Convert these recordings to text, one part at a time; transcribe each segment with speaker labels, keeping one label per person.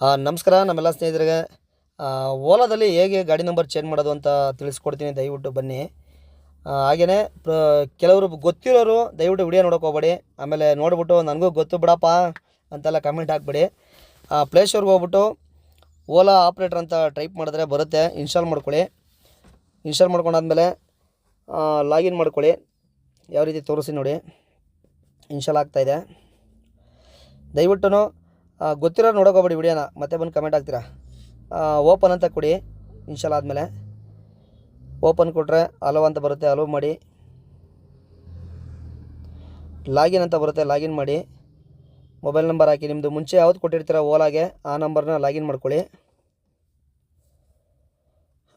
Speaker 1: ನಮಸ್ಕಾರ, ನಮ್ಮೆಲ್ಲ ಸ್ನೇಹಿತರಿಗೆ. ಓಲಾದಲ್ಲಿ ಹೇಗೆ ಗಾಡಿ ನಂಬರ್ ಚೇಂಜ್ ಮಾಡೋದು ಅಂತ ತಿಳಿಸ್ಕೊಡ್ತೀನಿ, ದಯವಿಟ್ಟು ಬನ್ನಿ. ಹಾಗೆಯೇ ಕೆಲವರು ಗೊತ್ತಿರೋರು ದಯವಿಟ್ಟು ವಿಡಿಯೋ ನೋಡೋಕೆ ಹೋಗ್ಬೇಡಿ. ಆಮೇಲೆ ನೋಡ್ಬಿಟ್ಟು ನನಗೂ ಗೊತ್ತು ಬಿಡಪ್ಪ ಅಂತೆಲ್ಲ ಕಮೆಂಟ್ ಹಾಕ್ಬೇಡಿ. ಪ್ಲೇಸ್ಟೋರ್ಗೆ ಹೋಗ್ಬಿಟ್ಟು ಓಲಾ ಆಪ್ರೇಟರ್ ಅಂತ ಟೈಪ್ ಮಾಡಿದ್ರೆ ಬರುತ್ತೆ. ಇನ್ಸ್ಟಾಲ್ ಮಾಡ್ಕೊಳ್ಳಿ. ಇನ್ಸ್ಟಾಲ್ ಮಾಡ್ಕೊಂಡಾದ್ಮೇಲೆ ಲಾಗಿನ್ ಮಾಡ್ಕೊಳ್ಳಿ. ಯಾವ ರೀತಿ ತೋರಿಸಿ ನೋಡಿ. ಇನ್ಸ್ಟಾಲ್ ಆಗ್ತಾಯಿದೆ ದಯವಿಟ್ಟು ಗೊತ್ತಿರೋ ನೋಡೋಕೋಬೇಡಿ ವಿಡಿಯೋನ. ಮತ್ತೆ ಬಂದು ಕಮೆಂಟ್ ಹಾಕ್ತೀರಾ? ಓಪನ್ ಅಂತ ಕೊಡಿ ಇನ್ಸ್ಟಾಲ್ ಆದಮೇಲೆ. ಓಪನ್ ಕೊಟ್ಟರೆ ಅಲೋ ಅಂತ ಬರುತ್ತೆ ಅಲೋ ಮಾಡಿ. ಲಾಗಿನ್ ಅಂತ ಬರುತ್ತೆ ಲಾಗಿನ್ ಮಾಡಿ. ಮೊಬೈಲ್ ನಂಬರ್ ಹಾಕಿ ನಿಮ್ಮದು ಮುಂಚೆ ಯಾವ್ದು ಕೊಟ್ಟಿರ್ತೀರ ಓಲಾಗೆ, ಆ ನಂಬರ್ನ ಲಾಗಿನ್ ಮಾಡ್ಕೊಳ್ಳಿ.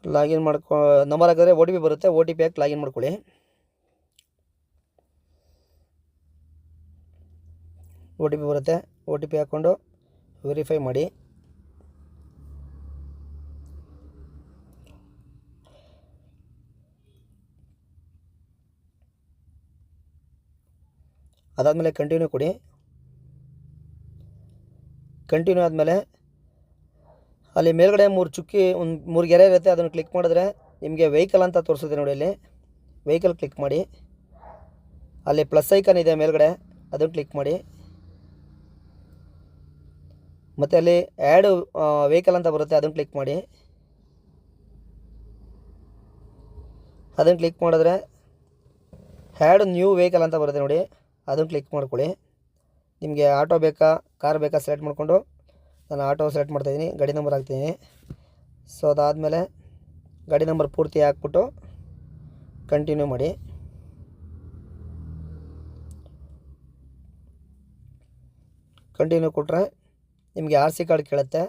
Speaker 1: ಲಾಗಿನ್ ಮಾಡ್ಕೊ ನಂಬರ್ ಹಾಕಿದ್ರೆ ಓ ಟಿ ಪಿ ಬರುತ್ತೆ ಓ ಟಿ ಪಿ ಹಾಕಿ ಲಾಗಿನ್ ಮಾಡ್ಕೊಳ್ಳಿ. ಓ ಟಿ ಪಿ ಬರುತ್ತೆ ಓ ಟಿ ಪಿ ಹಾಕ್ಕೊಂಡು ವೆರಿಫೈ ಮಾಡಿ. ಅದಾದಮೇಲೆ ಕಂಟಿನ್ಯೂ ಕೊಡಿ. ಕಂಟಿನ್ಯೂ ಆದಮೇಲೆ ಅಲ್ಲಿ ಮೇಲ್ಗಡೆ ಮೂರು ಚುಕ್ಕಿ, ಒಂದು ಮೂರು ಗೆರೆ ಇರುತ್ತೆ, ಅದನ್ನು ಕ್ಲಿಕ್ ಮಾಡಿದ್ರೆ ನಿಮಗೆ ವೆಹಿಕಲ್ ಅಂತ ತೋರಿಸುತ್ತೆ ನೋಡಿ ಅಲ್ಲಿ ವೆಹಿಕಲ್ ಕ್ಲಿಕ್ ಮಾಡಿ. ಅಲ್ಲಿ ಪ್ಲಸ್ ಐಕನ್ ಇದೆ ಮೇಲ್ಗಡೆ, ಅದನ್ನು ಕ್ಲಿಕ್ ಮಾಡಿ. ಮತ್ತು ಅಲ್ಲಿ ಆ್ಯಡ್ ವೆಹಿಕಲ್ ಅಂತ ಬರುತ್ತೆ, ಅದನ್ನು ಕ್ಲಿಕ್ ಮಾಡಿ. ಅದನ್ನು ಕ್ಲಿಕ್ ಮಾಡಿದ್ರೆ ಹ್ಯಾಡ್ ನ್ಯೂ ವೆಹಿಕಲ್ ಅಂತ ಬರುತ್ತೆ ನೋಡಿ, ಅದನ್ನು ಕ್ಲಿಕ್ ಮಾಡ್ಕೊಳ್ಳಿ. ನಿಮಗೆ ಆಟೋ ಬೇಕಾ ಕಾರ್ ಬೇಕಾ ಸೆಲೆಕ್ಟ್ ಮಾಡಿಕೊಂಡು, ನಾನು ಆಟೋ ಸೆಲೆಕ್ಟ್ ಮಾಡ್ತಾಯಿದ್ದೀನಿ ಗಾಡಿ ನಂಬರ್ ಹಾಕ್ತೀನಿ ಸೊ ಅದಾದಮೇಲೆ ಗಾಡಿ ನಂಬರ್ ಪೂರ್ತಿ ಹಾಕ್ಬಿಟ್ಟು ಕಂಟಿನ್ಯೂ ಮಾಡಿ. ಕಂಟಿನ್ಯೂ ಕೊಟ್ಟರೆ ನಿಮಗೆ ಆರ್ ಸಿ ಕಾರ್ಡ್ ಕೇಳುತ್ತೆ.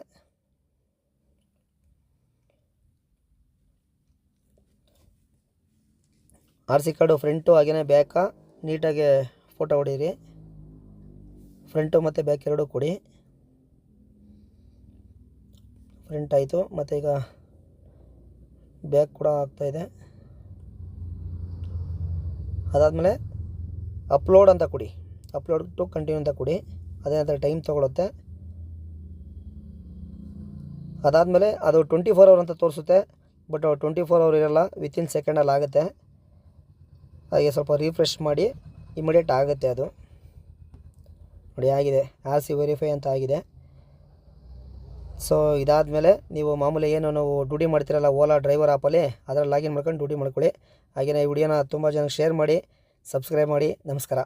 Speaker 1: ಆರ್ ಸಿ ಕಾರ್ಡು ಫ್ರಂಟು ಹಾಗೆಯೇ ಬ್ಯಾಕ, ನೀಟಾಗಿ ಫೋಟೋ ಹೊಡೀರಿ. ಫ್ರಂಟು ಮತ್ತು ಬ್ಯಾಕ್ ಎರಡೂ ಕೊಡಿ. ಫ್ರಂಟ್ ಆಯಿತು, ಮತ್ತು ಈಗ ಬ್ಯಾಕ್ ಕೂಡ ಆಗ್ತಾಯಿದೆ ಅದಾದಮೇಲೆ ಅಪ್ಲೋಡ್ ಅಂತ ಕೊಡಿ. ಅಪ್ಲೋಡ್ ಟು ಕಂಟಿನ್ಯೂ ಅಂತ ಕೊಡಿ. ಅದೇ ನಂತರ ಟೈಮ್ ತೊಗೊಳುತ್ತೆ. ಅದಾದಮೇಲೆ ಅದು ಟ್ವೆಂಟಿ ಫೋರ್ ಅವರ್ ಅಂತ ತೋರಿಸುತ್ತೆ ಬಟ್ ಟ್ವೆಂಟಿ ಫೋರ್ ಅವರ್ ಇರಲ್ಲ ವಿತಿನ್ ಸೆಕೆಂಡಲ್ಲಿ ಆಗುತ್ತೆ. ಹಾಗೆ ಸ್ವಲ್ಪ ರಿಫ್ರೆಶ್ ಮಾಡಿ ಇಮಿಡಿಯೇಟ್ ಆಗುತ್ತೆ ಅದು. ನೋಡಿ, ಆಗಿದೆ. ಆರ್ ಸಿ ವೆರಿಫೈ ಅಂತ ಆಗಿದೆ. ಸೊ ಇದಾದಮೇಲೆ ನೀವು ಮಾಮೂಲಿ ಏನು ನಾವು ಡ್ಯೂಟಿ ಮಾಡ್ತಿರಲ್ಲ ಓಲಾ ಡ್ರೈವರ್ ಆ್ಯಪಲ್ಲಿ ಅದರಲ್ಲಿ ಲಾಗಿನ್ ಮಾಡ್ಕೊಂಡು ಡ್ಯೂಟಿ ಮಾಡ್ಕೊಳ್ಳಿ. ಹಾಗೆಯೇ ಈ ವಿಡಿಯೋನ ತುಂಬ ಜನಕ್ಕೆ ಶೇರ್ ಮಾಡಿ ಸಬ್ಸ್ಕ್ರೈಬ್ ಮಾಡಿ. ನಮಸ್ಕಾರ.